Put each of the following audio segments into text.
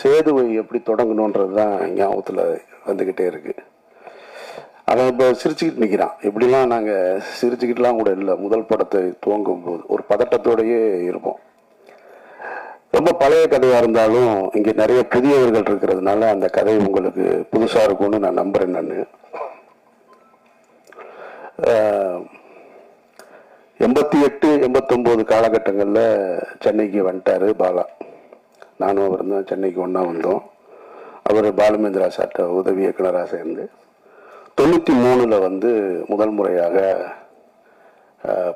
சேதுவை எப்படி தொடங்கணுன்றது தான் ஞாபகத்தில் வந்துக்கிட்டே இருக்கு. அவன் இப்போ சிரிச்சுக்கிட்டு நிற்கிறான் இப்படிலாம் நாங்கள் சிரிச்சுக்கிட்டுலாம் கூட இல்லை. முதல் படத்தை துவங்கும் போது ஒரு பதட்டத்தோடையே இருப்போம். ரொம்ப பழைய கதையாக இருந்தாலும் இங்கே நிறைய புதியவர்கள் இருக்கிறதுனால அந்த கதை உங்களுக்கு புதுசாக இருக்கும்னு நான் நம்புகிறேன் நான். எண்பத்தி எட்டு எண்பத்தொம்போது காலகட்டங்களில் சென்னைக்கு வந்துட்டாரு பாலா. நானும் அவர் தான் சென்னைக்கு ஒன்றா வந்தோம். அவர் பாலுமேந்திரா சார்ட்ட உதவி இயக்குனராக சேர்ந்து தொண்ணூற்றி மூணில் வந்து முதல் முறையாக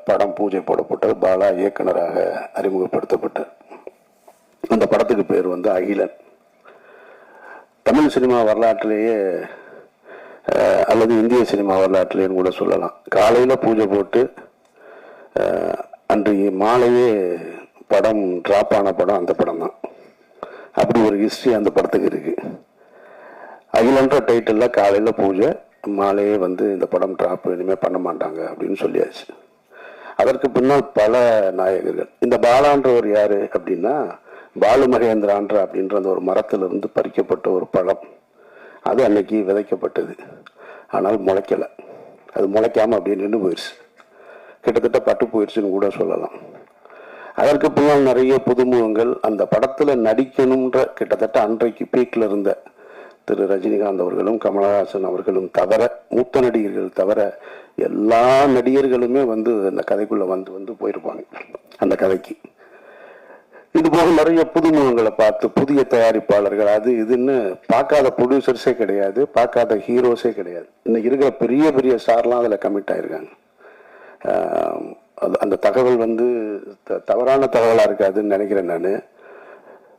படம் பூஜை போடப்பட்டது. பாலா இயக்குனராக அறிமுகப்படுத்தப்பட்டார். அந்த படத்துக்கு பேர் வந்து அகிலன். தமிழ் சினிமா வரலாற்றிலேயே அல்லது இந்திய சினிமா வரலாற்றிலேன்னு கூட சொல்லலாம். காலையில் பூஜை போட்டு அன்றைய மாலையே படம் ட்ராப் ஆன படம் அந்த படம் தான் அப்படி ஒரு ஹிஸ்ட்ரி அந்த படத்துக்கு இருக்கு. அகிலன்ற டைட்டிலில் காலையில் பூஜை மாலையே வந்து இந்த படம் ட்ராப் இனிமேல் பண்ண மாட்டாங்க அப்படின்னு சொல்லியாச்சு. அதற்கு பின்னால் பல நாயகர்கள். இந்த பாலான்றவர் யார் அப்படின்னா பாலு மகேந்திரான்ற அப்படின்ற அந்த ஒரு மரத்திலிருந்து பறிக்கப்பட்ட ஒரு பழம். அது அன்னைக்கு விதைக்கப்பட்டது. ஆனால் முளைக்கலை. அது முளைக்காமல் அப்படியே நின்று போயிடுச்சு கிட்டத்தட்ட பட்டு போயிடுச்சுன்னு கூட சொல்லலாம். அதற்கு பின்னால் நிறைய புதுமுகங்கள். அந்த படத்தில் நடிக்கணுன்ற கிட்டத்தட்ட அன்றைக்கு பீக்கில் இருந்த திரு ரஜினிகாந்த் அவர்களும் கமலஹாசன் அவர்களும் தவிர மூத்த நடிகர்கள் தவிர எல்லா நடிகர்களுமே வந்து அந்த கதைக்குள்ளே வந்து வந்து போயிருப்பாங்க. அந்த கதைக்கு. இது போக நிறைய புதுமுகங்களை பார்த்து புதிய தயாரிப்பாளர்கள் அது இதுன்னு பார்க்காத ப்ரொடியூசர்ஸே கிடையாது பார்க்காத ஹீரோஸே கிடையாது. இன்னைக்கு இருக்கிற பெரிய பெரிய ஸ்டார்லாம் அதில் கமிட் ஆயிருக்காங்க. அது- அந்த தகவல் வந்து த- தவறான தகவலாக இருக்காதுன்னு நினைக்கிறேன் நான்.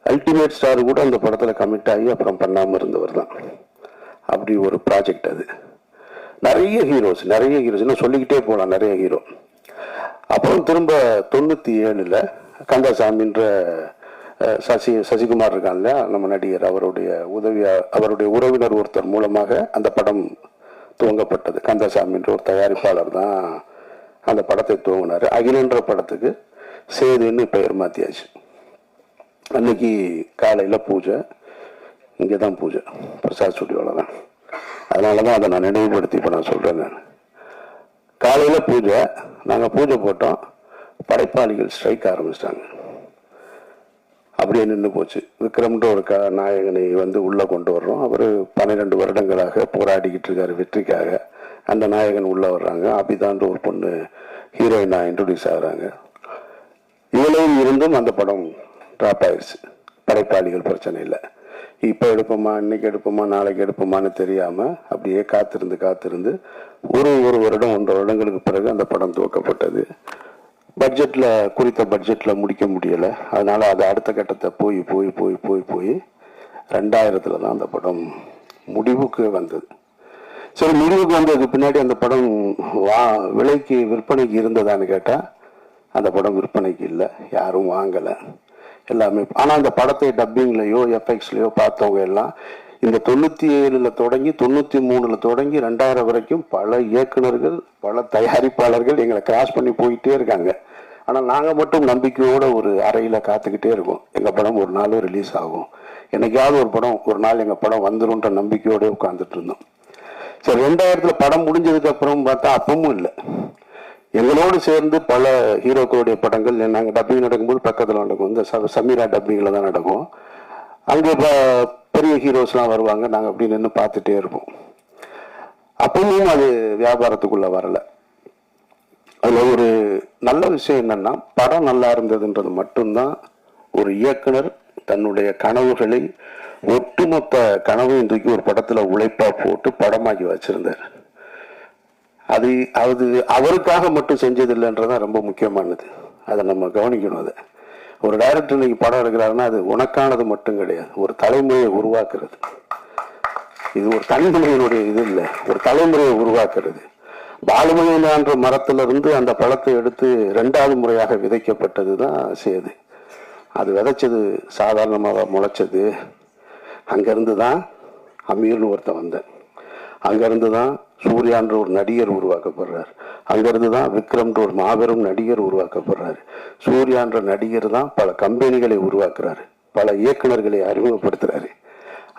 அல்டிமேட் ஸ்டார் கூட அந்த படத்தில் கமிட் ஆகி அப்புறம் பண்ணாமல் இருந்தவர் தான். அப்படி ஒரு ப்ராஜெக்ட் அது. நிறைய ஹீரோஸ் நிறைய ஹீரோஸ் இன்னும் சொல்லிக்கிட்டே போகலாம் நிறைய ஹீரோ அப்புறம் திரும்ப தொண்ணூற்றி ஏழில் கந்தசாமின்ற சசி சசிகுமார் இருக்கான் இல்லையா? நம்ம நடிகர் அவருடைய உதவியாக அவருடைய உறவினர் ஒருத்தர் மூலமாக அந்த படம் துவங்கப்பட்டது. கந்தசாமின்ற ஒரு தயாரிப்பாளர் தான் அந்த படத்தை துவங்கினார். அகிலன்ற படத்துக்கு சேதுன்னு பெயர் மாற்றியாச்சு அன்னைக்கு காலையில் பூஜை இங்கே தான் பூஜை. பிரசாத் ஸ்டுடியோவில் தான். அதனால தான் அதை நான் நினைவுபடுத்தி இப்போ நான் சொல்கிறேன் நான். காலையில் பூஜை நாங்கள் பூஜை போட்டோம். படைப்பாளிகள் ஸ்ட்ரைக் ஆரம்பிச்சிட்டாங்க. அப்படியே நின்று போச்சு. விக்ரம்ன்ற ஒரு க நாயகனை வந்து உள்ளே கொண்டு வர்றோம். அவர் பன்னிரெண்டு வருடங்களாக போராடிக்கிட்டு இருக்காரு வெற்றிக்காக. அந்த நாயகன் உள்ளே வர்றாங்க. அபிதான்ற ஒரு பொண்ணு ஹீரோயினாக இன்ட்ரடியூஸ் ஆகுறாங்க. இவ்வளவு இருந்தும் அந்த படம் ட்ராப் ஆயிடுச்சு படைப்பாளிகள் பிரச்சனை இல்லை. இப்போ எடுப்போமா இன்னைக்கு எடுப்போமா நாளைக்கு எடுப்போமான்னு தெரியாமல் அப்படியே காத்திருந்து காத்திருந்து ஒரு ஒரு வருடம் ஒன்றரை வருடங்களுக்கு பிறகு அந்த படம் துவக்கப்பட்டது. பட்ஜெட்டில் குறித்த பட்ஜெட்டில் முடிக்க முடியலை. அதனால் அது அடுத்த கட்டத்தை போய் போய் போய் போய் போய் ரெண்டாயிரத்தில் தான் அந்த படம் முடிவுக்கு வந்தது. சரி முடிவுக்கு வந்ததுக்கு பின்னாடி அந்த படம் வா விலைக்கு விற்பனைக்கு இருந்ததான்னு கேட்டால் அந்த படம் விற்பனைக்கு இல்லை. யாரும் வாங்கலை. எல்லாமே ஆனால் அந்த படத்தை டப்பிங்லையோ எஃப்எக்ஸ்லையோ பார்த்தவங்க எல்லாம் இந்த தொண்ணூற்றி ஏழில் தொடங்கி தொண்ணூற்றி மூணில் தொடங்கி ரெண்டாயிரம் வரைக்கும் பல இயக்குனர்கள் பல தயாரிப்பாளர்கள் எங்களை கிராஸ் பண்ணி போயிட்டே இருக்காங்க. ஆனால் நாங்கள் மட்டும் நம்பிக்கையோடு ஒரு அறையில் காத்துக்கிட்டே இருக்கோம். எங்கள் படம் ஒரு நாள் ரிலீஸ் ஆகும். என்னைக்காவது ஒரு படம் ஒரு நாள் எங்கள் படம் வந்துருன்ற நம்பிக்கையோட உட்காந்துட்டு இருந்தோம். சரி ரெண்டாயிரத்துல படம் முடிஞ்சதுக்கு அப்புறம் பார்த்தா அப்பவும் இல்லை. எங்களோடு சேர்ந்து பல ஹீரோக்களுடைய படங்கள் நாங்கள் டப்பிங் நடக்கும்போது பக்கத்தில் நடக்கும். இந்த ச- சமீரா டப்பிங்கில் தான் நடக்கும். அங்கே இப்போ பெரிய ஹீரோஸ்லாம் வருவாங்க. நாங்கள் அப்படி நின்று பார்த்துட்டே இருப்போம். அப்பவும் அது வியாபாரத்துக்குள்ளே வரலை. அதில் ஒரு நல்ல விஷயம் என்னன்னா படம் நல்லா இருந்ததுன்றது மட்டும்தான் ஒரு இயக்குனர் தன்னுடைய கனவுகளை ஒட்டுமொத்த கனவையும் தூக்கி ஒரு படத்தில் உழைப்பாக போட்டு படமாக்கி வச்சுருந்தார். அது அது அவருக்காக மட்டும் செஞ்சதில்லைன்றதான் ரொம்ப முக்கியமானது. அதை நம்ம கவனிக்கணும் அதை. ஒரு டைரக்டர் இன்னைக்கு படம் எடுக்கிறாருன்னா அது உனக்கானது மட்டும் கிடையாது. ஒரு தலைமுறையை உருவாக்குறது. இது ஒரு தனிமனிதனுடைய இது இல்லை. ஒரு தலைமுறையை உருவாக்குறது. பாலுமகேந்திரான்ற மரத்திலிருந்து அந்த பழத்தை எடுத்து ரெண்டாவது முறையாக விதைக்கப்பட்டது தான் சேது. அது விதைச்சது சாதாரணமாக முளைச்சது? அங்கேருந்து தான் அமீர்னு ஒருத்தன் வந்தேன். அங்கேருந்து தான் சூர்யான்ற ஒரு நடிகர் உருவாக்கப்படுறார். அங்கேருந்து தான் விக்ரம்ன்ற ஒரு மாபெரும் நடிகர் உருவாக்கப்படுறாரு. சூர்யான்ற நடிகர் தான் பல கம்பெனிகளை உருவாக்குறாரு. பல இயக்குனர்களை அறிமுகப்படுத்துகிறாரு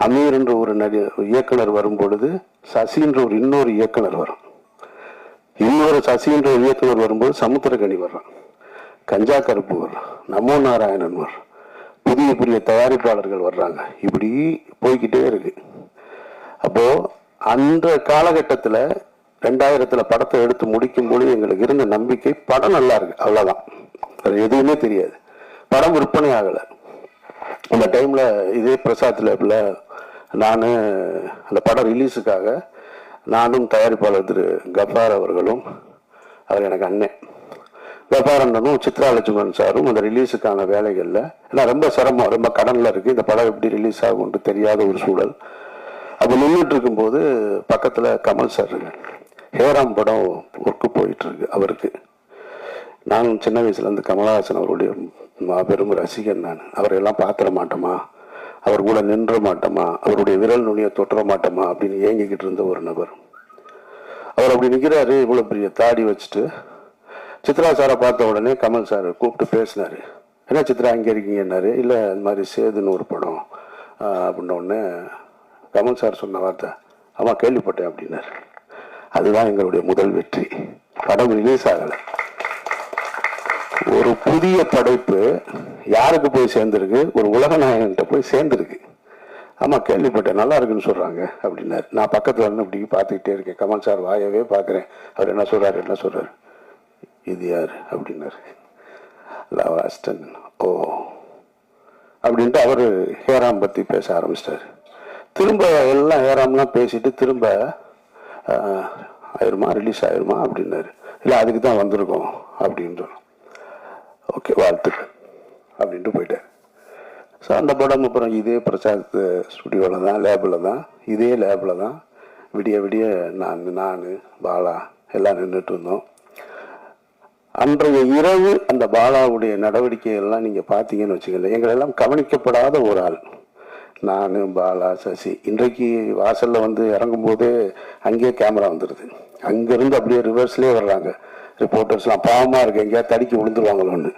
அமீர் என்ற ஒரு நடி இயக்குனர் வரும் பொழுது சசின்ற ஒரு இன்னொரு இயக்குனர் வரும். இன்னொரு சசின்ற ஒரு இயக்குனர் வரும்போது சமுத்திரகனி வர்றான். கஞ்சா கருப்பு வர்றான். நமோ நாராயணன் வர்றான். புதிய புதிய தயாரிப்பாளர்கள் வர்றாங்க. இப்படி போய்க்கிட்டே இருக்கு. அப்போ அந்த காலகட்டத்தில் ரெண்டாயிரத்தில் படத்தை எடுத்து முடிக்கும் பொழுது எங்களுக்கு இருந்த நம்பிக்கை படம் நல்லா இருக்கு. அவ்வளோதான் வேற எதுவுமே தெரியாது. படம் விற்பனை ஆகலை. அந்த டைமில் இதே பிரசாத் லேப்ல நான் அந்த படம் ரிலீஸுக்காக நானும் தயாரிப்பாளர் திரு கஃபார் அவர்களும் அவர் எனக்கு அண்ணன். கஃபார் சித்ரா லட்சுமணன் சாரும் அந்த ரிலீஸுக்கான வேலைகளில் ஏன்னா ரொம்ப சிரமம் ரொம்ப கடனில் இருக்குது இந்த படம் எப்படி ரிலீஸ் ஆகும்னு தெரியாத ஒரு சூழல். அது நின்றுட்டு இருக்கும்போது பக்கத்தில் கமல் சார் ஹேராம் படம் ஒர்க்கு போயிட்டுருக்கு அவருக்கு. நான் சின்ன வயசுலேருந்து கமலஹாசன் அவருடைய மாபெரும் ரசிகன் நான். அவரையெல்லாம் பார்த்துட மாட்டோமா? அவர் கூட நின்ற மாட்டோமா? அவருடைய விரல் நுனியை தொட்டுற மாட்டோமா? அப்படின்னு ஏங்கிக்கிட்டு இருந்த ஒரு நபர். அவர் அப்படி நிற்கிறாரு இவ்வளோ பெரிய தாடி வச்சுட்டு சித்ரா சாரை பார்த்த உடனே கமல் சார் கூப்பிட்டு பேசினாரு. என்ன சித்ரா இங்கே இருக்கீங்கன்னாரு? இல்லை இந்த மாதிரி சேதுன்னு ஒரு படம். அப்படின்ன உடனே கமல் சார் சொன்ன வார்த்தை ஆமா கேள்விப்பட்டேன் அப்படின்னாரு. அதுதான் எங்களுடைய முதல் வெற்றி. படம் ரிலீஸ் ஆகலை. ஒரு புதிய படைப்பு யாருக்கு போய் சேர்ந்துருக்கு? ஒரு உலக நாயகன்கிட்ட போய் சேர்ந்துருக்கு. ஆமா கேள்விப்பட்டேன் நல்லா இருக்குன்னு சொல்றாங்க அப்படின்னாரு. நான் பக்கத்துல இருந்து இப்படி பார்த்துக்கிட்டே இருக்கேன். கமல் சார் வாயவே பார்க்குறேன். அவர் என்ன சொல்றாரு என்ன சொல்றாரு? இது யார்? அப்படின்னாரு. லவாஸ்டன் ஓ. அப்படின்ட்டு அவர் ஹேராம் பற்றி பேச ஆரம்பிச்சிட்டாரு. திரும்ப எல்லாம் ஹேராம்லாம் பேசிட்டு திரும்ப ஆஹ், ஆயிருமா? ரிலீஸ் ஆயிருமா? அப்படின்னாரு. இல்லை அதுக்கு தான் வந்திருக்கோம் அப்படின்னு ஓகே வாழ்த்துக்கள் அப்படின்ட்டு போயிட்டார். ஸோ அந்த படம் அப்புறம் இதே பிரசாத் ஸ்டுடியோவில் தான் லேபில் தான். இதே லேபில் தான். விடிய விடிய நான் நான் பாலா எல்லாம் நின்றுட்டு இருந்தோம். அன்றைய இரவு அந்த பாலாவுடைய நடவடிக்கைகள்லாம் நீங்கள் பார்த்தீங்கன்னு வச்சுக்கல எங்களெல்லாம் கவனிக்கப்படாத ஒரு ஆள். நான் பாலா சசி. இன்றைக்கு வாசலில் வந்து இறங்கும்போதே அங்கேயே கேமரா வந்துடுது அங்கேருந்து அப்படியே ரிவர்ஸ்லேயே வர்றாங்க. ரிப்போர்ட்டர்ஸ்லாம் பாவமாக இருக்குது எங்கேயாவது தடிக்கி விழுந்துருவாங்களோன்னு.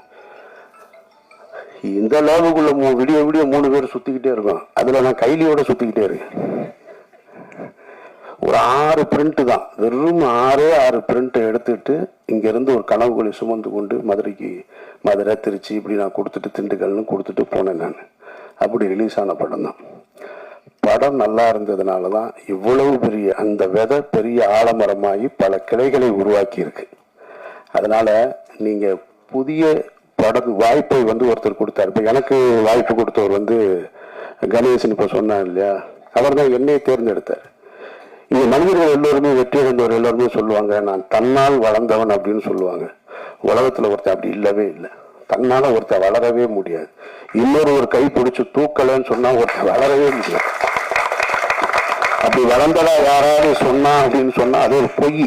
இந்த லேபுக்குள்ள மூ விடிய விடிய மூணு பேர் சுற்றிக்கிட்டே இருக்கோம். அதில் நான் கைலியோடு சுற்றிக்கிட்டே இருக்கேன். ஒரு ஆறு பிரிண்ட் தான். வெறும் ஆறே ஆறு பிரிண்ட்டை எடுத்துட்டு இங்கேருந்து ஒரு கனவுகளை சுமந்து கொண்டு மதுரைக்கு மதுரை திருச்சி இப்படி நான் கொடுத்துட்டு திண்டுக்கல்னு கொடுத்துட்டு போனேன் நான். அப்படி ரிலீஸ் ஆன படம் தான். படம் நல்லா இருந்ததுனால தான் இவ்வளவு பெரிய அந்த விதை பெரிய ஆலமரமாகி பல கிளைகளை உருவாக்கி இருக்கு நீங்கள் புதிய படம் வாய்ப்பை வந்து ஒருத்தர் கொடுத்தாரு. இப்போ எனக்கு வாய்ப்பு கொடுத்தவர் வந்து கணேசன் இப்போ சொன்னார் இல்லையா? அவர் தான் என்னை தேர்ந்தெடுத்தார். இங்க மனிதர்கள் எல்லோருமே வெற்றி அடைந்தவர் எல்லாருமே சொல்லுவாங்க நான் தன்னால் வளர்ந்தவன் அப்படின்னு சொல்லுவாங்க. உலகத்துல ஒருத்தன் அப்படி இல்லவே இல்லை. தன்னால ஒருத்தர் வளரவே முடியாது. இன்னொரு ஒரு கை பிடிச்சு தூக்கலன்னு சொன்னா ஒருத்தன் வளரவே முடியாது. அப்படி வளர்ந்ததா யாராவது சொன்னா அப்படின்னு சொன்னா அது ஒரு பொய்.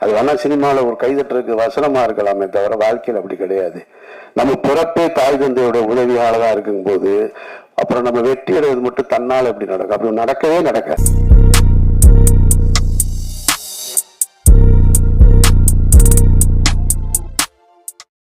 அது வேணா சினிமாவில் ஒரு கைதட்டுறதுக்கு வசனமா இருக்கலாமே தவிர வாழ்க்கையில் அப்படி கிடையாது. நம்ம பிறப்பே தாய் தந்தையோட உதவியாளராக இருக்கும்போது அப்புறம் நம்ம வெற்றி அடைவது மட்டும் தன்னால் எப்படி நடக்கும்? அப்படி நடக்கவே நடக்காது.